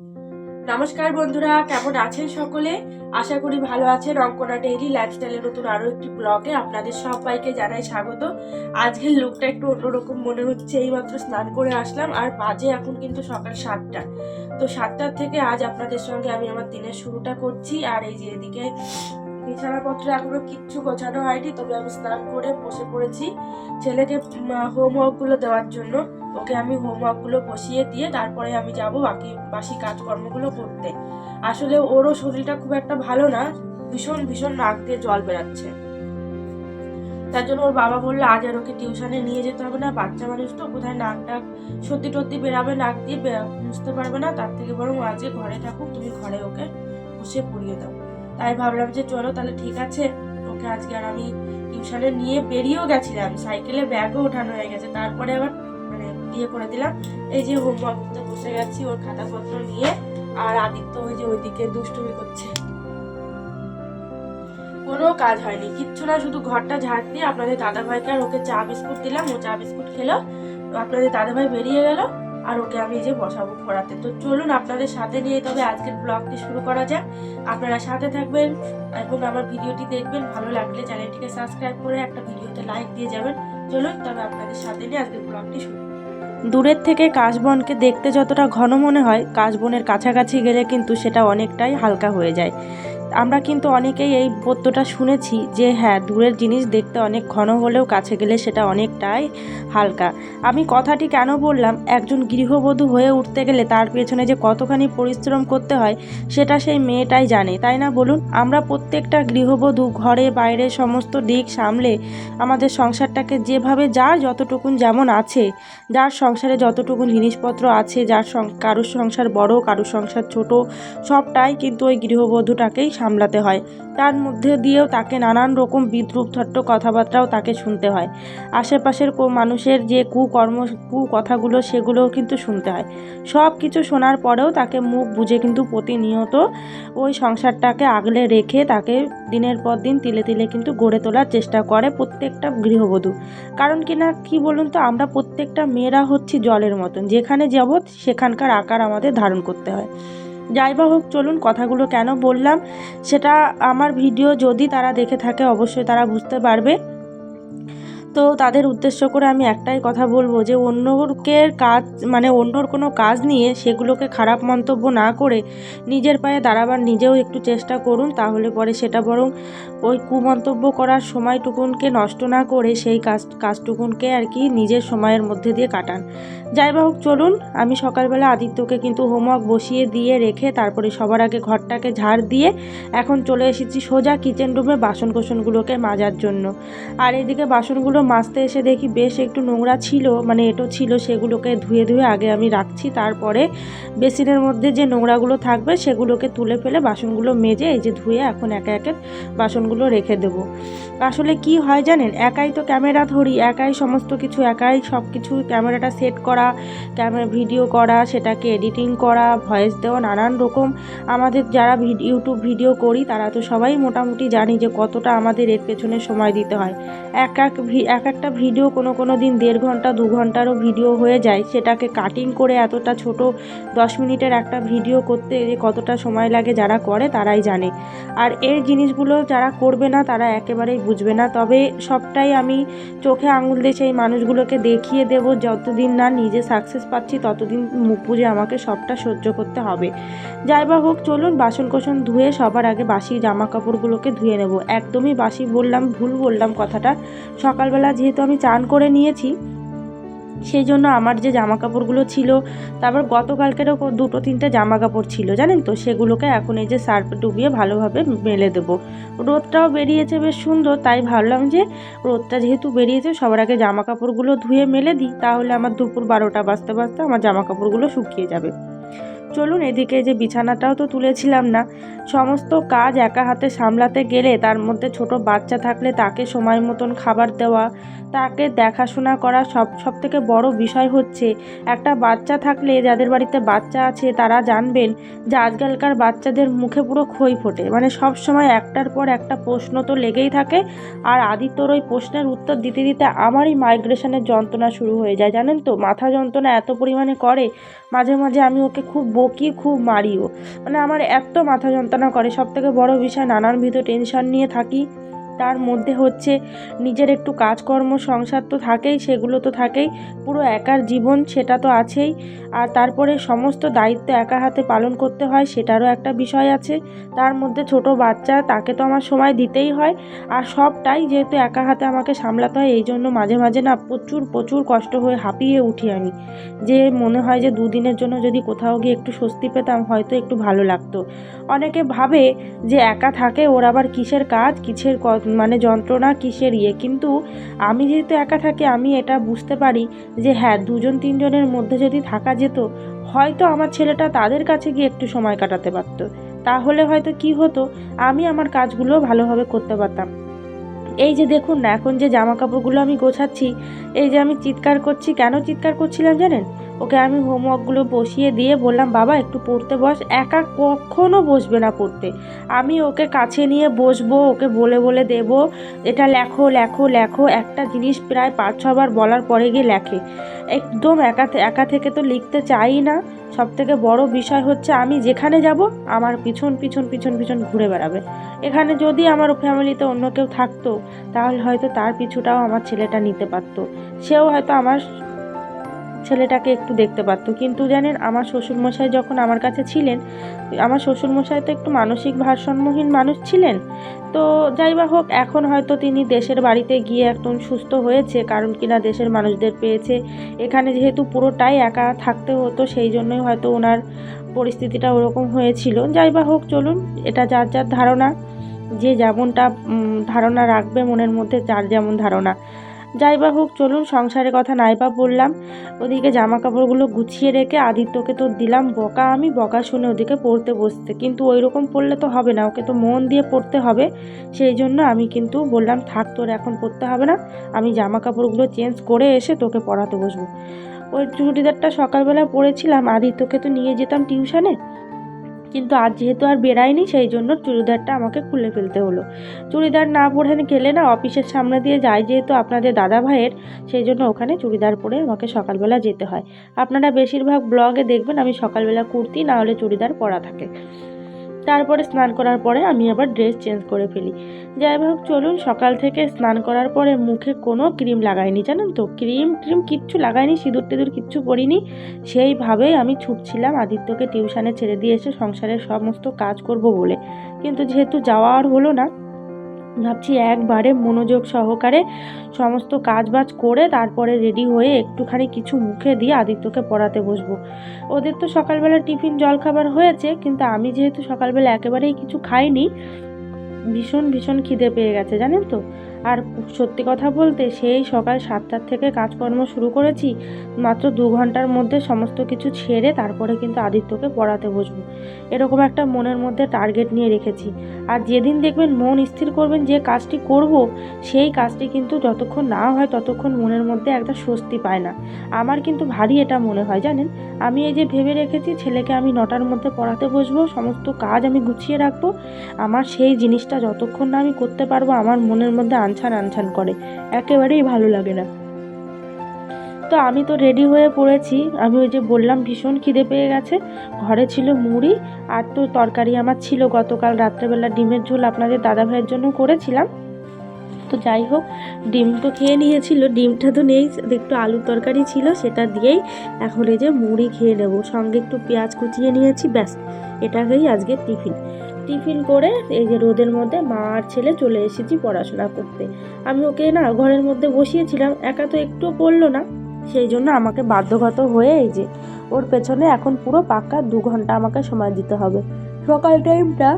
নমস্কার বন্ধুরা, কেমন আছেন সকলে? আশা করি ভালো আছেন। অঙ্কনা ডেইলি লাইফস্টাইলের নতুন আরও একটি ব্লগে আপনাদের সবাইকে জানাই স্বাগত। আজকের লুকটা একটু অন্যরকম মনে হচ্ছে, এইমাত্র স্নান করে আসলাম আর বাজে এখন কিন্তু সকাল সাতটা। তো সাতটার থেকে আজ আপনাদের সঙ্গে আমি আমার দিনের শুরুটা করছি। আর এই যে এদিকে বিছানাপত্র এখনও কিচ্ছু গোছানো হয়নি, তবে আমি স্নান করে বসে পড়েছি ছেলেকে হোমওয়ার্কগুলো দেওয়ার জন্য। ওকে আমি হোমওয়ার্কগুলো বসিয়ে দিয়ে তারপরে আমি যাব বাকি, বাসি কাজকর্মগুলো করতে। আসলে ওরও শরীরটা খুব একটা ভালো না, ভীষণ ভীষণ নাক দিয়ে জল বেরাচ্ছে। তার জন্য ওর বাবা বলল, আজ আর ওকে টিউশনে নিয়ে যেতে হবে না, বাচ্চা মানুষ তো, কোথায় নাক ডাক সত্যি টত্যি বেরাবে, নাক দিয়ে বুঝতে পারবে না। তার থেকে বরং আজকে ঘরে থাকুক, তুমি ঘরে ওকে বসে পড়িয়ে দাও। তাই ভাবলাম যে চলো তাহলে ঠিক আছে। ওকে আজকে আর আমি টিউশনে নিয়ে বেরিয়েও গেছিলাম। সাইকেলে ব্যাগও ওঠানো হয়ে গেছে। তারপরে আবার মানে ইয়ে করে দিলাম। এই যে হোমওয়ার্ক বসে গেছি ওর খাতাপত্র নিয়ে। আর আদিত্য ওই যে ওইদিকে দুষ্টুমি করছে। কোনো কাজ হয়নি। কিচ্ছু না, শুধু ঘরটা ঝাড় দিয়ে আপনাদের দাদাভাইকে আর ওকে চা বিস্কুট দিলাম। ও চা বিস্কুট খেলো। আপনাদের দাদাভাই বেরিয়ে গেল। আর ওকে আমি যে বসাবো পড়াতে তো চলুন আপনাদের সাথে নিয়ে তবে আজকের ব্লগটি শুরু করা যাক। আপনারা সাথে থাকবেন এবং আমার ভিডিওটি দেখবেন। ভালো লাগলে চ্যানেলটিকে সাবস্ক্রাইব করে একটা ভিডিওতে লাইক দিয়ে যাবেন। চলুন তবে আপনাদের সাথে নিয়ে আজকের ব্লগটি শুরু দূরের থেকে কাশবনকে দেখতে যতটা ঘন মনে হয়, কাশবনের কাছাকাছি গেলে কিন্তু সেটা অনেকটাই হালকা হয়ে যায়। আমরা কিন্তু অনেকেই এই পদ্যটা শুনেছি যে হ্যাঁ দূরের জিনিস দেখতে অনেক ঘন হলেও কাছে গেলে সেটা অনেকটাই হালকা। আমি কথাটি কেন বললাম? একজন গৃহবধূ হয়ে উঠতে গেলে তার পেছনে যে কতখানি পরিশ্রম করতে হয়, সেটা সেই মেয়েটাই জানে, তাই না বলুন? আমরা প্রত্যেকটা গৃহবধূ, ঘরে, বাইরে, সমস্ত দিক সামলে আমাদের সংসারটাকে যেভাবে যার যতটুকুন যেমন আছে, যার সংসারে যতটুকু জিনিসপত্র আছে, যার কারোর সংসার বড়, কারোর সংসার ছোট, সবটাই কিন্তু ওই গৃহবধূটাকেই সামলাতে হয়। তার মধ্যে দিয়েও তাকে নানান রকম বিদ্রুপ থট্ট কথাবার্তাও তাকে শুনতে হয়। আশেপাশের কো- মানুষের যে কুকর্ম, কুকথাগুলো সেগুলোও কিন্তু শুনতে হয়। সব কিছু শোনার পরেও তাকে মুখ বুঝে কিন্তু প্রতিনিয়ত ওই সংসারটাকে আগলে রেখে তাকে দিনের পর দিন তিলে তিলে কিন্তু গড়ে তোলার চেষ্টা করে প্রত্যেকটা গৃহবধূ। কারণ কি না, কি বলুন তো, আমরা প্রত্যেকটা মেয়েরা হচ্ছি জলের মতন। যেখানে যাব সেখানকার আকার আমাদের ধারণ করতে হয়। যাই বা হোক, চলুন কথাগুলো কেন বললাম, সেটা আমার ভিডিও যদি তারা দেখে থাকে, অবশ্যই তারা বুঝতে পারবে। তো তাদের উদ্দেশ্য করে আমি একটাই কথা বলব যে অন্যকে কাজ মানে অন্যর কোনো কাজ নিয়ে সেগুলোকে খারাপ মন্তব্য না করে নিজের পায়ে দাঁড়াবার নিজেও একটু চেষ্টা করুন, তাহলে পরে সেটা বরং ওই কুমন্তব্য করার সময়টুকুনকে নষ্ট না করে সেই কাজ, কাজটুকুনকে আর কি নিজের সময়ের মধ্যে দিয়ে কাটান। যাই হোক চলুন, আমি সকালবেলা আদিত্যকে কিন্তু হোমওয়ার্ক বসিয়ে দিয়ে রেখে তারপরে সবার আগে ঘরটাকে ঝাড় দিয়ে এখন চলে এসেছি সোজা কিচেন রুমে বাসন কোসনগুলোকে মাজার জন্য। আর এদিকে বাসনগুলো মাজতে এসে দেখি বেশ একটু নোংরা ছিল মানে এটো ছিল সেগুলোকে ধুয়ে ধুয়ে আগে আমি রাখছি, তারপরে বেসিনের মধ্যে যে নোংরাগুলো থাকবে সেগুলোকে তুলে ফেলে বাসনগুলো মেজে এই যে ধুয়ে এখন একে একে বাসনগুলো রেখে দেবো। আসলে কি হয় জানেন, একাই তো ক্যামেরা ধরি, একাই সমস্ত কিছু, একাই সব কিছু ক্যামেরাটা সেট করা ক্যামেরা ভিডিও করা, সেটাকে এডিটিং করা, ভয়েস দেওয়া, নানান রকম। আমাদের যারা ইউটিউব ভিডিও করি তারা তো সবাই মোটামুটি জানি যে কতটা আমাদের এর পেছনে সময় দিতে হয়। এক এক এক একটা ভিডিও কোনো কোনো দিন দেড় ঘণ্টা, দু ঘন্টারও ভিডিও হয়ে যায়। সেটাকে কাটিং করে এতটা ছোট দশ মিনিটের একটা ভিডিও করতে যে কতটা সময় লাগে যারা করে তারাই জানে। আর এই জিনিসগুলো যারা করবে না তারা একেবারেই বুঝবে না। তবে সবটাই আমি চোখে আঙুল দিয়ে সেই মানুষগুলোকে দেখিয়ে দেব, যতদিন না নিজে সাকসেস পাচ্ছি ততদিন মুখ বুঝে আমাকে সবটা সহ্য করতে হবে। যাই বা হোক, চলুন বাসন কোসন ধুয়ে সবার আগে বাসি জামা কাপড়গুলোকে ধুয়ে নেব। একদমই বাসি বললাম, ভুল বললাম কথাটা। সকালবেলা যেহেতু আমি চান করে নিয়েছি, সেই জন্য আমার যে জামা কাপড়গুলো ছিল, তারপর গতকালকেরও দুটো তিনটে জামা কাপড় ছিল, জানেন তো? সেগুলোকে এখন এই যে সার্ফ ডুবিয়ে ভালোভাবে মেলে দেবো। রোদটাও বেরিয়েছে, বেশ সুন্দর। তাই ভাবলাম যে রোদটা যেহেতু বেরিয়েছে, সবার আগে জামা কাপড়গুলো ধুয়ে মেলে দিই, তাহলে আমার দুপুর বারোটা বাজতে বাজতে আমার জামা কাপড়গুলো শুকিয়ে যাবে। চলুন এদিকে যে বিছানাটাও তো তুলেছিলাম না। সমস্ত কাজ একা হাতে সামলাতে গেলে তার মধ্যে ছোট বাচ্চা থাকলে তাকে সময় মতন খাবার দেওয়া, তাকে দেখাশোনা করা সব সব থেকে বড় বিষয় হচ্ছে, একটা বাচ্চা থাকলে যাদের বাড়িতে বাচ্চা আছে তারা জানবেন যে আজকালকার বাচ্চাদের মুখে পুরো খই ফোটে। মানে সব সময় একটার পর একটা প্রশ্ন তো লেগেই থাকে। আর আদিত্যর ওই প্রশ্নের উত্তর দিতে দিতে আমারই মাইগ্রেশনের যন্ত্রণা শুরু হয়ে যায়। জানেন তো, মাথা যন্ত্রণা এত পরিমাণে করে, মাঝে মাঝে আমি ওকে খুব বকি খুব মারিও মানে আমার এত মাথা যন্ত্রণা করে সব থেকে বড় বিষয় নানান ভিতর টেনশন নিয়ে থাকি। তার মধ্যে হচ্ছে নিজের একটু কাজকর্ম, সংসার তো থাকেই, সেগুলো তো থাকেই, পুরো একার জীবন সেটা তো আছেই। আর তারপরে সমস্ত দায়িত্ব একা হাতে পালন করতে হয়, সেটারও একটা বিষয় আছে। তার মধ্যে ছোট বাচ্চা, তাকে তো আমার সময় দিতেই হয়। আর সবটাই যেহেতু একা হাতে আমাকে সামলাতে হয়, এই জন্য মাঝে মাঝে না প্রচুর প্রচুর কষ্ট হয়ে হাঁপিয়ে উঠি আমি। যে মনে হয় যে দুদিনের জন্য যদি কোথাও গিয়ে একটু স্বস্তি পেতাম, হয়তো একটু ভালো লাগতো। অনেকে ভাবে যে একা থাকে, ওর আবার কিসের কাজ, কিসের মানে যন্ত্রণা কিসের ইয়ে? কিন্তু আমি যেহেতু একা থাকি, আমি এটা বুঝতে পারি যে হ্যাঁ দুজন, তিনজনের মধ্যে যদি থাকা যেত, হয়তো আমার ছেলেটা তাদের কাছে গিয়ে একটু সময় কাটাতে পারতো। তাহলে হয়তো কি হতো? আমি আমার কাজগুলো ভালোভাবে করতে পারতাম। এই যে দেখুন না, এখন যে জামা কাপড়গুলো আমি গোছাচ্ছি, এই যে আমি চিৎকার করছি, কেন চিৎকার করছিলাম জানেন? ওকে আমি হোমওয়ার্কগুলো বসিয়ে দিয়ে বললাম, বাবা, একটু পড়তে বস। একা কখনো বসবে না পড়তে। আমি ওকে কাছে নিয়ে বসবো, ওকে বলে বলে দেব, এটা লেখো লেখো লেখো। একটা জিনিস প্রায় পাঁচ, ছবার বলার পরে গিয়ে লেখে। একদম একা একা থেকে তো লিখতে চাই না। সব থেকে বড় বিষয় হচ্ছে আমি যেখানে যাব, আমার পিছন পিছন পিছন পিছন ঘুরে বেড়াবে। এখানে যদি আমার ফ্যামিলিতে অন্য কেউ থাকতো, তাহলে হয়তো তার পিছুটাও আমার ছেলেটা নিতে পারতো। সেও হয়তো আমার ছেলেটাকে একটু দেখতে পারত। কিন্তু জানেন, আমার শ্বশুরমশাই যখন আমার কাছে ছিলেন, আমার শ্বশুরমশাই তো একটু মানসিক ভারসাম্যহীন মানুষ ছিলেন। তো যাই বা হোক, এখন হয়তো তিনি দেশের বাড়িতে গিয়ে একদম সুস্থ হয়েছে, কারণ কিনা দেশের মানুষদের পেয়েছে। এখানে যেহেতু পুরোটাই একা থাকতে হতো, সেই জন্যই হয়তো ওনার পরিস্থিতিটা ওরকম হয়েছিল। যাই বা হোক, চলুন, এটা যার যার ধারণা, যে যেমনটা ধারণা রাখবে মনের মধ্যে যার যেমন ধারণা। যাই বা হোক, চলুন, সংসারের কথা নাই বা বললাম। ওদিকে জামা কাপড়গুলো গুছিয়ে রেখে আদিত্যকে তো দিলাম বকা। আমি বকা শুনে ওদিকে পড়তে বসতে কিন্তু ওই রকম পড়লে তো হবে না, ওকে তো মন দিয়ে পড়তে হবে। সেই জন্য আমি কিন্তু বললাম, থাক, তোর এখন পড়তে হবে না। আমি জামা কাপড়গুলো চেঞ্জ করে এসে তোকে পড়াতে বসবো। ওই চুড়িদারটা সকালবেলা পরেছিলাম। আদিত্যকে তো নিয়ে যেতাম টিউশনে। কিন্তু আজ যেহেতু আর বেরায়নি, সেই জন্য চুড়িদারটা আমাকে খুলে ফেলতে হলো। চুড়িদার না পরে গেলে না অফিসের সামনে দিয়ে যায় যেহেতু আপনাদের দাদা ভাইয়ের সেই জন্য ওখানে চুড়িদার পরে আমাকে সকালবেলা যেতে হয়। আপনারা বেশিরভাগ ব্লগে দেখবেন আমি সকালবেলা কুর্তি, না হলে চুড়িদার পরা থাকে। তারপরে স্নান করার পরে আমি আবার ড্রেস চেঞ্জ করে ফেলি। যাই হোক, চলুন, সকাল থেকে স্নান করার পরে মুখে কোনো ক্রিম লাগাইনি, জানেন তো? ক্রিম ক্রিম কিচ্ছু লাগাইনি, সিঁদুর টিঁদুর কিচ্ছু পরিনি। সেইভাবেই আমি ছুটছিলাম। আদিত্যকে টিউশানে ছেড়ে দিয়ে এসে সংসারের সমস্ত কাজ করব বলে। কিন্তু যেহেতু যাওয়া আর হলো না ভাবছি একবারে মনোযোগ সহকারে সমস্ত কাজ বাজ করে তারপরে রেডি হয়ে একটুখানি কিছু মুখে দিয়ে আদিত্যকে পড়াতে বসবো। ওদের তো সকালবেলা টিফিন জলখাবার হয়েছে, কিন্তু আমি যেহেতু সকালবেলা একেবারেই কিছু খাইনি, ভীষণ ভীষণ খিদে পেয়ে গেছে, জানেন তো? আর সত্যি কথা বলতে সেই সকাল সাতটার থেকে কাজকর্ম শুরু করেছি, মাত্র দু ঘণ্টার মধ্যে সমস্ত কিছু ছেড়ে তারপরে কিন্তু আদিত্যকে পড়াতে বসবো। এরকম একটা মনের মধ্যে টার্গেট নিয়ে রেখেছি। আর যেদিন দেখবেন মন স্থির করবেন যে কাজটি করব, সেই কাজটি কিন্তু যতক্ষণ না হয় ততক্ষণ মনের মধ্যে একটা স্বস্তি পায় না। আমার কিন্তু ভারী এটা মনে হয় জানেন? আমি এই যে ভেবে রেখেছি ছেলেকে আমি নটার মধ্যে পড়াতে বসবো, সমস্ত কাজ আমি গুছিয়ে রাখব। আমার সেই জিনিসটা যতক্ষণ না আমি করতে পারব, আমার মনের মধ্যে আনছান আনছান করে। একেবারেই ভালো লাগে না। তো আমি তো রেডি হয়ে পড়েছি। আমি ওই যে বললাম, ভীষণ খিদে পেয়ে গেছে। ঘরে ছিল মুড়ি আর তো তরকারি আমার ছিল গতকাল রাত্রেবেলা ডিমের ঝোল আপনাদের দাদা ভাইয়ের জন্য করেছিলাম। তো যাই হোক, ডিম তো খেয়ে নিয়েছিল, ডিমটা তো নেই, একটু আলুর তরকারি ছিল, সেটা দিয়েই এখন এই যে মুড়ি খেয়ে নেব। সঙ্গে একটু পেঁয়াজ কুচিয়ে নিয়েছি, ব্যাস, এটাকেই আজকে টিফিন। টিফিন করে এই যে রোদের মধ্যে মা আর ছেলে চলে এসেছি পড়াশোনা করতে। আমি ওকে না ঘরের মধ্যে বসিয়েছিলাম, একা তো একটুও পড়ল না। সেই জন্য আমাকে বাধ্যগত হয়ে এই যে ওর পেছনে এখন পুরো পাক্কা দু ঘণ্টা আমাকে সময় দিতে হবে। সকাল টাইমটা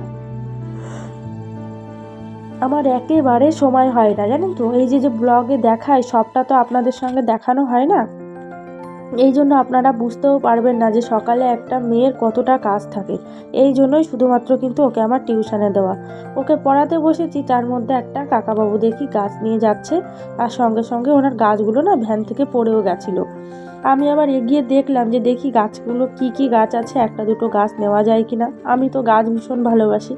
আমার একেবারে সময় হয় না, জানেন তো? এই যে যে ব্লগে দেখায়, সবটা তো আপনাদের সঙ্গে দেখানো হয় না? এই জন্য আপনারা বুঝতেও পারবেন না যে সকালে একটা মেয়ের কতটা কাজ থাকে। এই জন্যই শুধুমাত্র কিন্তু ওকে আমার টিউশনে দেওয়া। ওকে পড়াতে বসেছি, তার মধ্যে একটা কাকাবাবু দেখি গাছ নিয়ে যাচ্ছে আর সঙ্গে সঙ্গে ওনার গাছগুলো না ভ্যান থেকে পড়েও গেছিল। আমি আবার এগিয়ে দেখলাম যে দেখি গাছগুলো কি কি গাছ আছে, একটা দুটো গাছ নেওয়া যায় কি না আমি তো গাছ ভীষণ ভালোবাসি,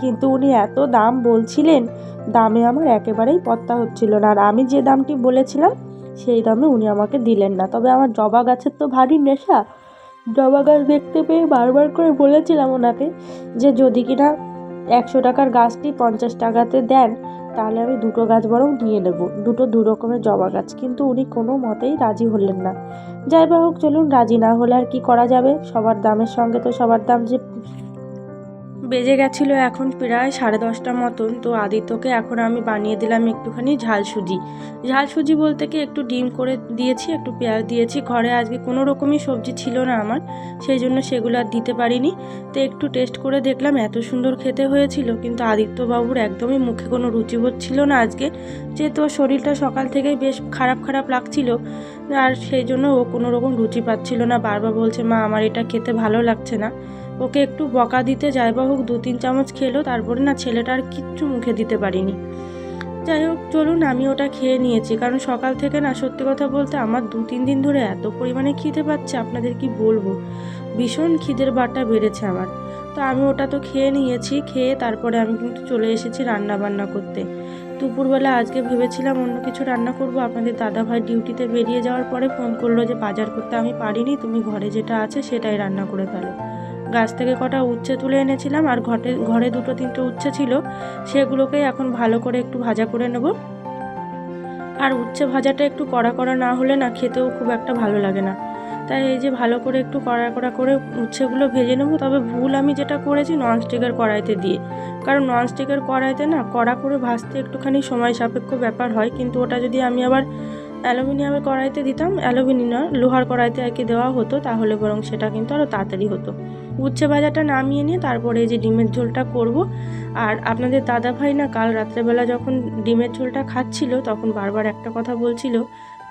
কিন্তু উনি এত দাম বলছিলেন, দামে আমার একেবারেই পত্তা হচ্ছিল না। আর আমি যে দামটি বলেছিলাম সেই দামে উনি আমাকে দিলেন না। তবে আমার জবা গাছের তো ভারী নেশা। জবা গাছ দেখতে পেয়ে বারবার করে বলেছিলাম ওনাকে যে যদি কিনা একশো টাকার গাছটি পঞ্চাশ টাকাতে দেন, তাহলে আমি দুটো গাছ বরং নিয়ে নেব। দুটো দু রকমের জবা গাছ। কিন্তু উনি কোনো মতেই রাজি হলেন না। যাই বা হোক, চলুন, রাজি না হলে আর কি করা যাবে? সবার দামের সঙ্গে তো সবার দাম যে বেজে গেছিল এখন প্রায় সাড়ে দশটা মতন, তো আদিত্যকে এখন আমি বানিয়ে দিলাম একটুখানি ঝাল সুজি। ঝাল সুজি বলতে কি একটু ডিম করে দিয়েছি, একটু পেঁয়াজ দিয়েছি। ঘরে আজকে কোনো রকমই সবজি ছিল না আমার, সেই জন্য সেগুলো আর দিতে পারিনি। তো একটু টেস্ট করে দেখলাম, এত সুন্দর খেতে হয়েছিল, কিন্তু আদিত্যবাবুর একদমই মুখে কোনো রুচিবোধ ছিল না আজকে। যেহেতু শরীরটা সকাল থেকেই বেশ খারাপ খারাপ লাগছিল, আর সেই জন্য ও কোনো রকম রুচি পাচ্ছিল না। বারবার বলছে, মা, আমার এটা খেতে ভালো লাগছে না। ওকে একটু বকা দিতে যাই বা হোক দু তিন চামচ খেলো, তারপরে না ছেলেটা আর কিচ্ছু মুখে দিতে পারিনি। যাই হোক, চলুন, আমি ওটা খেয়ে নিয়েছি, কারণ সকাল থেকে না সত্যি কথা বলতে আমার দু তিন দিন ধরে এত পরিমাণে খিদে পাচ্ছে, আপনাদের কি বলব? ভীষণ খিদের বাটা বেড়েছে আমার। তো আমি ওটা তো খেয়ে নিয়েছি, খেয়ে তারপরে আমি কিন্তু চলে এসেছি রান্না বান্না করতে। দুপুরবেলা আজকে ভেবেছিলাম অন্য কিছু রান্না করব, আপনাদের দাদাভাই ডিউটিতে বেরিয়ে যাওয়ার পরে ফোন করল যে, বাজার করতে আমি পারিনি, তুমি ঘরে যেটা আছে সেটাই রান্না করে ফেলো। গাছ থেকে কটা উচ্ছে তুলে এনেছিলাম আর ঘটে ঘরে দুটো তিনটে উচ্ছে ছিল সেগুলোকেই এখন ভালো করে একটু ভাজা করে নেব। আর উচ্ছে ভাজাটা একটু কড়া কড়া না হলে না খেতেও খুব একটা ভালো লাগে না। তাই এই যে ভালো করে একটু কড়া কড়া করে উচ্ছেগুলো ভেজে নেব, তবে ভুল আমি যেটা করেছি ননস্টিকের কড়াইতে দিয়ে। কারণ ননস্টিকের কড়াইতে না কড়া করে ভাজতে একটুখানি সময় সাপেক্ষ ব্যাপার হয়, কিন্তু ওটা যদি আমি আবার অ্যালুমিনিয়ামের কড়াইতে দিতাম অ্যালুমিনিয়াম লোহার কড়াইতে আর কি দেওয়া হতো, তাহলে বরং সেটা কিন্তু আরও তাড়াতাড়ি হতো। উচ্ছে ভাজাটা নামিয়ে নিয়ে তারপরে এই যে ডিমের ঝোলটা করব। আর আপনাদের দাদা ভাই না কাল রাত্রেবেলা যখন ডিমের ঝোলটা খাচ্ছিল, তখন বারবার একটা কথা বলছিল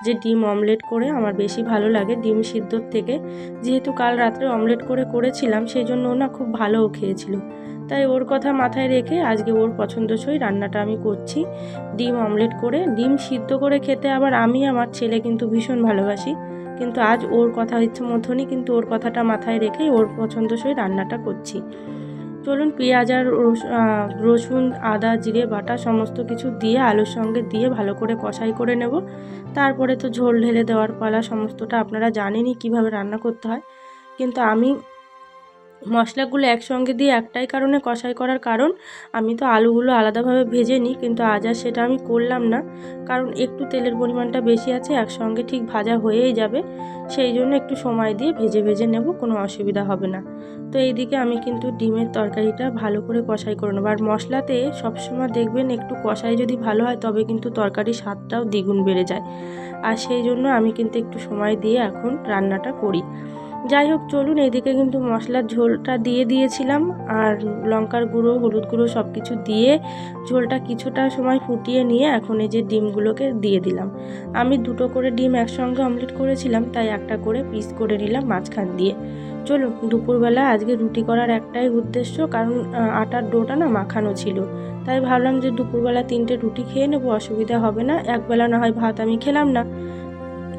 যে ডিম অমলেট করে আমার বেশি ভালো লাগে ডিম সিদ্ধর থেকে। যেহেতু কাল রাত্রে অমলেট করে করেছিলাম, সেই জন্য ও না খুব ভালোও খেয়েছিল। তাই ওর কথা মাথায় রেখে আজকে ওর পছন্দসই রান্নাটা আমি করছি। ডিম অমলেট করে, ডিম সিদ্ধ করে খেতে আবার আমি, আমার ছেলে কিন্তু ভীষণ ভালোবাসি। কিন্তু আজ ওর কথা ইচ্ছে মতনই কিন্তু ওর কথাটা মাথায় রেখেই ওর পছন্দসই রান্নাটা করছি। চলুন পেঁয়াজ আর রস- রসুন, আদা, জিরে, বাটা সমস্ত কিছু দিয়ে আলুর সঙ্গে দিয়ে ভালো করে কষাই করে নেব। তারপরে তো ঝোল ঢেলে দেওয়ার পালা সমস্তটা আপনারা জানেনই কীভাবে রান্না করতে হয়। কিন্তু আমি মশলাগুলো একসঙ্গে দিয়ে একটাই কারণে কষাই করার কারণ, আমি তো আলুগুলো আলাদাভাবে ভেজে নিই, কিন্তু আজ আর সেটা আমি করলাম না। কারণ একটু তেলের পরিমাণটা বেশি আছে, একসঙ্গে ঠিক ভাজা হয়েই যাবে। সেই জন্য একটু সময় দিয়ে ভেজে ভেজে নেব, কোনো অসুবিধা হবে না। তো এইদিকে আমি কিন্তু ডিমের তরকারিটা ভালো করে কষাই করে নেব। আর মশলাতে সবসময় দেখবেন একটু কষাই যদি ভালো হয়, তবে কিন্তু তরকারির স্বাদটাও দ্বিগুণ বেড়ে যায়। আর সেই জন্য আমি কিন্তু একটু সময় দিয়ে এখন রান্নাটা করি। যাই হোক, চলুন এইদিকে কিন্তু মশলার ঝোলটা দিয়ে দিয়েছিলাম আর লঙ্কার গুঁড়ো, হলুদ গুঁড়ো সব কিছু দিয়ে ঝোলটা কিছুটা সময় ফুটিয়ে নিয়ে এখন এই যে ডিমগুলোকে দিয়ে দিলাম। আমি দুটো করে ডিম একসঙ্গে অমলেট করেছিলাম, তাই একটা করে পিস করে নিলাম মাঝখান দিয়ে। চলুন, দুপুরবেলা আজকে রুটি করার একটাই উদ্দেশ্য, কারণ আটার ডোটা না মাখানো ছিল। তাই ভাবলাম যে দুপুরবেলা তিনটে রুটি খেয়ে নেব, অসুবিধা হবে না, একবেলা না হয় ভাত আমি খেলাম না।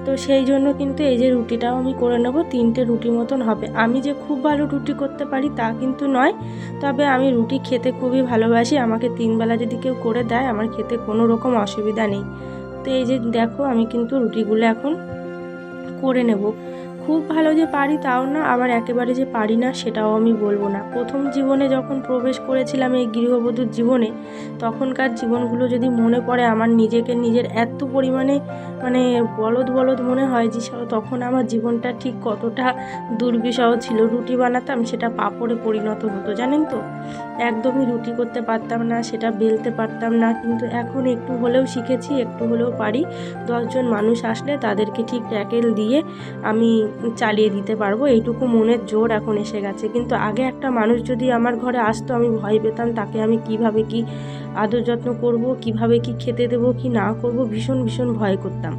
তো সেই জন্য কিন্তু এই যে রুটিটাও আমি করে নেব, তিনটে রুটি মতন হবে। আমি যে খুব ভালো রুটি করতে পারি তা কিন্তু নয়, তবে আমি রুটি খেতে খুবই ভালোবাসি। আমাকে তিনবেলা যদি কেউ করে দেয়, আমার খেতে কোনো রকম অসুবিধা নেই। তো এই যে দেখো, আমি কিন্তু রুটিগুলো এখন করে নেব। খুব ভালো যে পারি তাও না, আবার একেবারে যে পারি না সেটাও আমি বলব না। প্রথম জীবনে যখন প্রবেশ করেছিলাম এই গৃহবধূর জীবনে, তখনকার জীবনগুলো যদি মনে পড়ে, আমার নিজেকে নিজের এত পরিমাণে মানে বলদ বলদ মনে হয় যে, তখন আমার জীবনটা ঠিক কতটা দুর্বিষহ ছিল। রুটি বানাতাম, সেটা পাপড়ে পরিণত হতো, জানেন তো? একদমই রুটি করতে পারতাম না, সেটা বেলতে পারতাম না, কিন্তু এখন একটু হলেও শিখেছি, একটু হলেও পারি। দশজন মানুষ আসলে তাদেরকে ঠিক ট্যাকেল দিয়ে আমি চালিয়ে দিতে পারব। এইটুকু মনের জোর এখন এসে গেছে। কিন্তু আগে একটা মানুষ যদি আমার ঘরে আসতো, আমি ভয় পেতাম তাকে আমি কীভাবে কি আদর যত্ন করব, কীভাবে কি খেতে দেব, কি না করব, ভীষণ ভীষণ ভয় করতাম।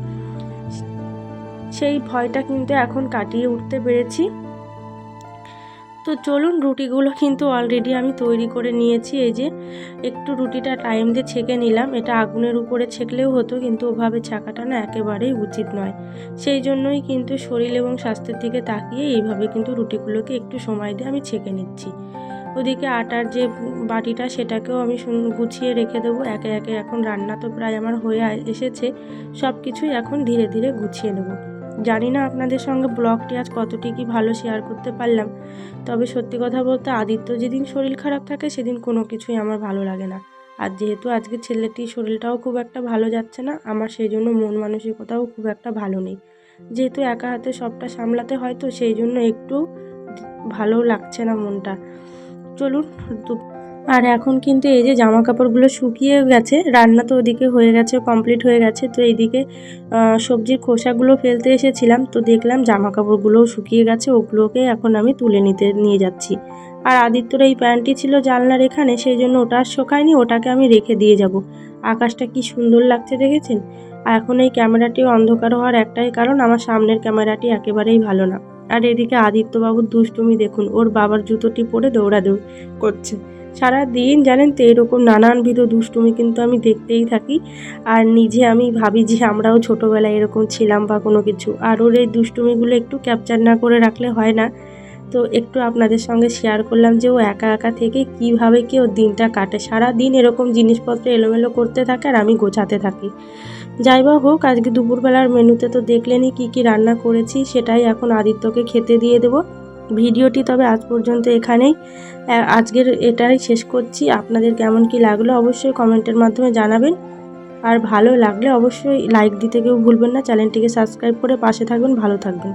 সেই ভয়টা কিন্তু এখন কাটিয়ে উঠতে পেরেছি। তো চলুন রুটিগুলো কিন্তু অলরেডি আমি তৈরি করে নিয়েছি। এই যে একটু রুটিটা টাইম দিয়ে ছেঁকে নিলাম। এটা আগুনের উপরে ছেঁকলেও হতো, কিন্তু ওভাবে ছাকাটা না একেবারেই উচিত নয়। সেই জন্যই কিন্তু শরীর এবং স্বাস্থ্যের দিকে তাকিয়ে এইভাবে কিন্তু রুটিগুলোকে একটু সময় দিয়ে আমি ছেঁকে নিচ্ছি। ওদিকে আটার যে বাটিটা, সেটাকেও আমি গুছিয়ে রেখে দেবো। একে একে এখন রান্না তো প্রায় আমার হয়ে এসেছে। সব কিছুই এখন ধীরে ধীরে গুছিয়ে নেব। জানি না আপনাদের সঙ্গে ব্লগটি আজ কতটি কি ভালো শেয়ার করতে পারলাম। তবে সত্যি কথা বলতে আদিত্য যেদিন শরীর খারাপ থাকে, সেদিন কোনো কিছুই আমার ভালো লাগে না। আর যেহেতু আজকে ছেলেটির শরীরটাও খুব একটা ভালো যাচ্ছে না, আমার সেই জন্য মন মানসিকতাও খুব একটা ভালো নেই। যেহেতু একা হাতে সবটা সামলাতে হয় তো সেই জন্য একটু ভালো লাগছে না মনটা। চলুন আর এখন কিন্তু এই যে জামা কাপড়গুলো শুকিয়ে গেছে, রান্না তো ওদিকে হয়ে গেছে কমপ্লিট হয়ে গেছে। তো এইদিকে সবজির খোসাগুলো ফেলতে এসেছিলাম, তো দেখলাম জামা কাপড়গুলোও শুকিয়ে গেছে, ওগুলোকে এখন আমি তুলে নিতে, নিয়ে যাচ্ছি। আর আদিত্যর এই প্যান্টটি ছিল জানলার এখানে, সেই জন্য ওটা আর শোকায়নি, ওটাকে আমি রেখে দিয়ে যাব। আকাশটা কি সুন্দর লাগছে দেখেছেন? আর এখন এই ক্যামেরাটি অন্ধকার হওয়ার একটাই কারণ, আমার সামনের ক্যামেরাটি একেবারেই ভালো না। আর এদিকে আদিত্যবাবুর দুষ্টুমি দেখুন, ওর বাবার জুতোটি পরে দৌড়াদৌড় করছে। সারা দিন জানেন তো, এরকম নানানবিধ দুষ্টুমি কিন্তু আমি দেখতেই থাকি। আর নিজে আমি ভাবি যে আমরাও ছোটোবেলায় এরকম ছিলাম বা কোনো কিছু। আর ওর এই দুষ্টুমিগুলো একটু ক্যাপচার না করে রাখলে হয় না। তো একটু আপনাদের সঙ্গে শেয়ার করলাম যে ও একা একা থেকে কীভাবে কি ওর দিনটা কাটে। সারা দিন এরকম জিনিসপত্র এলোমেলো করতে থাকে আর আমি গোছাতে থাকি। যাই বা হোক, আজকে দুপুরবেলার মেনুতে তো দেখলেনই কি কি রান্না করেছি, সেটাই এখন আদিত্যকে খেতে দিয়ে দেব। ভিডিওটি তবে আজ পর্যন্ত এখানেই। আজকের এটাই শেষ করছি। আপনাদের কেমন কি লাগল অবশ্যই কমেন্টের মাধ্যমে জানাবেন। আর ভালো লাগলে অবশ্যই লাইক দিতে কেউ ভুলবেন না। চ্যানেলটিকে সাবস্ক্রাইব করে পাশে থাকবেন। ভালো থাকবেন।